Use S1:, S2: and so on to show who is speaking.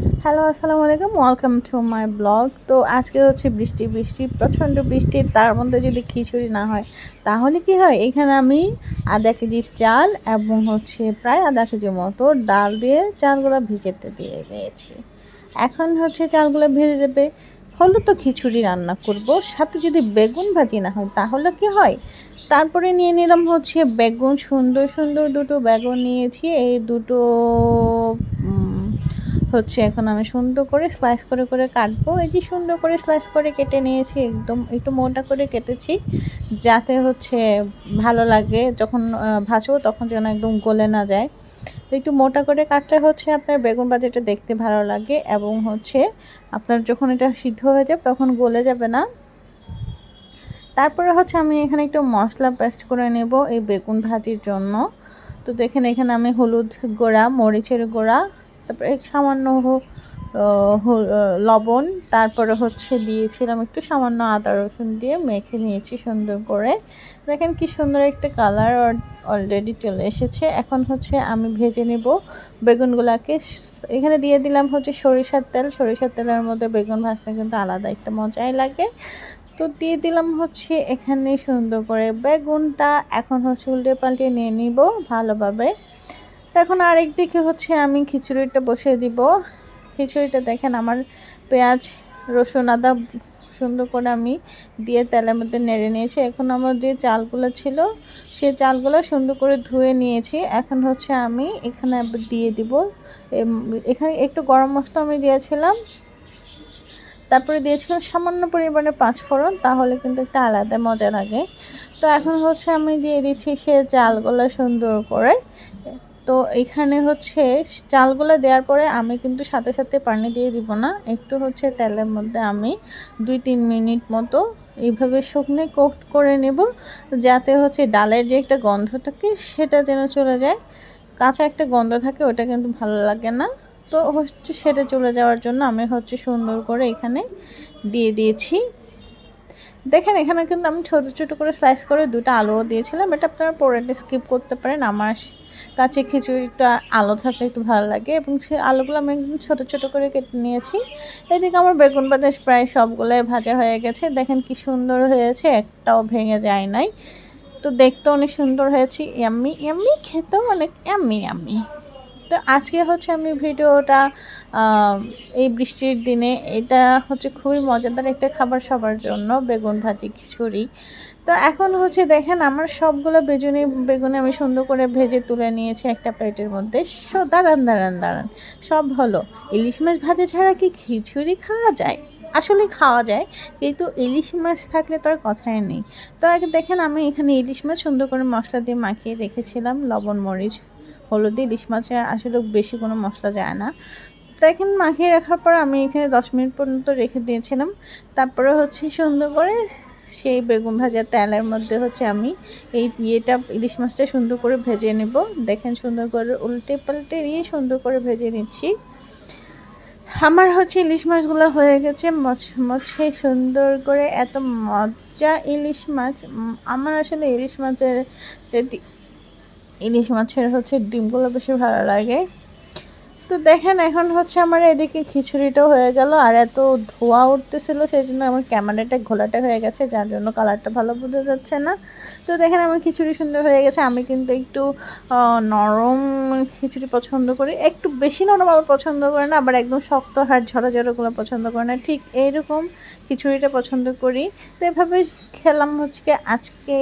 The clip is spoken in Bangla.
S1: হ্যালো আসসালামু আলাইকুম। ওয়েলকাম টু মাই ব্লগ তো আজকে হচ্ছে বৃষ্টি বৃষ্টি, প্রচণ্ড বৃষ্টি। তার মধ্যে যদি খিচুড়ি না হয়, তাহলে কি হয়? এখানে আমি আধা কেজি চাল এবং হচ্ছে প্রায় আধা কেজি মতো ডাল দিয়ে চালগুলো ভিজেতে দিয়ে দিয়েছি। এখন হচ্ছে চালগুলো ভেজে দেবে। হলো তো খিচুড়ি রান্না করব। সাথে যদি বেগুন ভাজি না হয়, তাহলে কি হয়? তারপরে নিয়ে নিলাম হচ্ছে বেগুন। সুন্দর সুন্দর দুটো বেগুন নিয়েছি। এই দুটো হচ্ছে এখন আমি সুন্দর করে স্লাইস করে করে কাটবো। এই যে সুন্দর করে স্লাইস করে কেটে নিয়েছি, একদম একটু মোটা করে কেটেছি যাতে হচ্ছে ভালো লাগে। যখন ভাজবো তখন যেন একদম গলে না যায়। একটু মোটা করে কাটলে হচ্ছে আপনার বেগুন ভাজাটা দেখতে ভালো লাগে এবং হচ্ছে আপনার যখন এটা সিদ্ধ হয়ে যাবে তখন গলে যাবে না। তারপরে হচ্ছে আমি এখানে একটু মশলা পেস্ট করে নেব এই বেগুন ভাজির জন্য। তো দেখেন এখানে আমি হলুদ গোড়া, মরিচের গুঁড়া তারপরে সামান্য লবণ, তারপরে হচ্ছে দিয়েছিলাম একটু সামান্য আদা রসুন দিয়ে মেখে নিয়েছি সুন্দর করে। দেখেন কি সুন্দর একটা কালার অলরেডি চলে এসেছে। এখন হচ্ছে আমি ভেজে নেব বেগুনগুলাকে। এখানে দিয়ে দিলাম হচ্ছে সরিষার তেল। সরিষার তেলের মধ্যে বেগুন ভাজতে কিন্তু আলাদা একটা মজাই লাগে। তো দিয়ে দিলাম হচ্ছে এখানে সুন্দর করে বেগুনটা। এখন হচ্ছে উল্টে পাল্টে নিয়ে নিব ভালোভাবে। তো এখন আরেক দিকে হচ্ছে আমি খিচুড়িটা বসিয়ে দিব। খিচুড়িটা দেখেন আমার পেঁয়াজ, রসুন, আদা সুন্দর করে আমি দিয়ে তেলের মধ্যে নেড়ে নিয়েছি। এখন আমার যে চালগুলো ছিল, সে চালগুলো সুন্দর করে ধুয়ে নিয়েছি। এখন হচ্ছে আমি এখানে দিয়ে দিব। এখানে একটু গরম মশলা আমি দিয়েছিলাম। তারপরে দিয়েছিলাম সামান্য পরিমাণে পাঁচফোড়ন, তাহলে কিন্তু একটা আলাদা মজা লাগে। তো এখন হচ্ছে আমি দিয়ে দিচ্ছি সে চালগুলো সুন্দর করে। তো এখানে হচ্ছে চালগুলো দেওয়ার পরে আমি কিন্তু সাথে সাথে পানি দিয়ে দিব না। একটু হচ্ছে তেলের মধ্যে আমি দুই তিন মিনিট মতো এইভাবে শুকনো কোট করে নেব, যাতে হচ্ছে ডালের যে একটা গন্ধ থাকে সেটা যেন চলে যায়। কাঁচা একটা গন্ধ থাকে ওটা কিন্তু ভালো লাগে না। তো হচ্ছে সেটা চলে যাওয়ার জন্য আমি হচ্ছে সুন্দর করে এখানে দিয়ে দিয়েছি। দেখেন, এখানে কিন্তু আমি ছোট ছোট করে স্লাইস করে দুটো আলুও দিয়েছিলাম। এটা আপনারা পরেটা স্কিপ করতে পারেন। আমার কাছে খিচুড়িটা আলো থাকলে একটু ভালো লাগে এবং সে আলুগুলো আমি একদম ছোটো ছোটো করে কেটে নিয়েছি। এদিকে আমার বেগুন বাতাস প্রায় সবগুলোই ভাজা হয়ে গেছে। দেখেন কি সুন্দর হয়েছে, একটাও ভেঙে যায় নাই। তো দেখতে অনেক সুন্দর হয়েছে। এমনি এমনি খেতেও অনেক এমনি এমনি তো আজকে হচ্ছে আমি ভিডিওটা এই বৃষ্টির দিনে এটা হচ্ছে খুবই মজাদার একটা খাবার সবার জন্য, বেগুন ভাজি, খিচুড়ি। তো এখন হচ্ছে দেখেন, আমার সবগুলো বেগুনি, বেগুনে আমি সুন্দর করে ভেজে তুলে নিয়েছি একটা প্লেটের মধ্যে। সো, দাঁড়ান দাঁড়ান দাঁড়ান। সব হলো, ইলিশ মাছ ভাজা ছাড়া কি খিচুড়ি খাওয়া যায়? আসলে খাওয়া যায়, কিন্তু ইলিশ মাছ থাকলে তো আর কথাই নেই। তো আগে দেখেন, আমি এখানে ইলিশ মাছ সুন্দর করে মশলা দিয়ে মাখিয়ে রেখেছিলাম, লবণ, মরিচ, হলুদ ইলিশ মাছে আসলে বেশি কোনো মশলা যায় না। তো এখন মাখিয়ে রাখার পর আমি এখানে দশ মিনিট পর্যন্ত রেখে দিয়েছিলাম। তারপরে হচ্ছে সুন্দর করে সেই বেগুন ভাজা তেলের মধ্যে হচ্ছে আমি এই ইয়েটা, ইলিশ মাছটা সুন্দর করে ভেজে নেব। দেখেন সুন্দর করে উল্টে পাল্টে দিয়ে সুন্দর করে ভেজে নিচ্ছি। আমার হচ্ছে ইলিশ মাছগুলো হয়ে গেছে মচমচে সুন্দর করে, এত মজা ইলিশ মাছ। আমার আসলে ইলিশ মাছের যে ইলিশ মাছের হচ্ছে ডিমগুলো বেশি ভালো লাগে। তো দেখেন, এখন হচ্ছে আমার এদিকে খিচুড়িটাও হয়ে গেল আর এত ধোয়া উঠতেছিল, সেই জন্য আমার ক্যামেরাটা ঘোলাটে হয়ে গেছে, যার জন্য কালারটা ভালো বোঝা যাচ্ছে না। তো দেখেন, আমার খিচুড়ি সুন্দর হয়ে গেছে, আমি কিন্তু একটু নরম খিচুড়ি পছন্দ করি। একটু বেশি নরম আবার পছন্দ করে না, আবার একদম শক্ত হাড় ঝরা ঝরাগুলো পছন্দ করে না। ঠিক এইরকম খিচুড়িটা পছন্দ করি। তো এভাবে খেলাম হচ্ছে আজকে।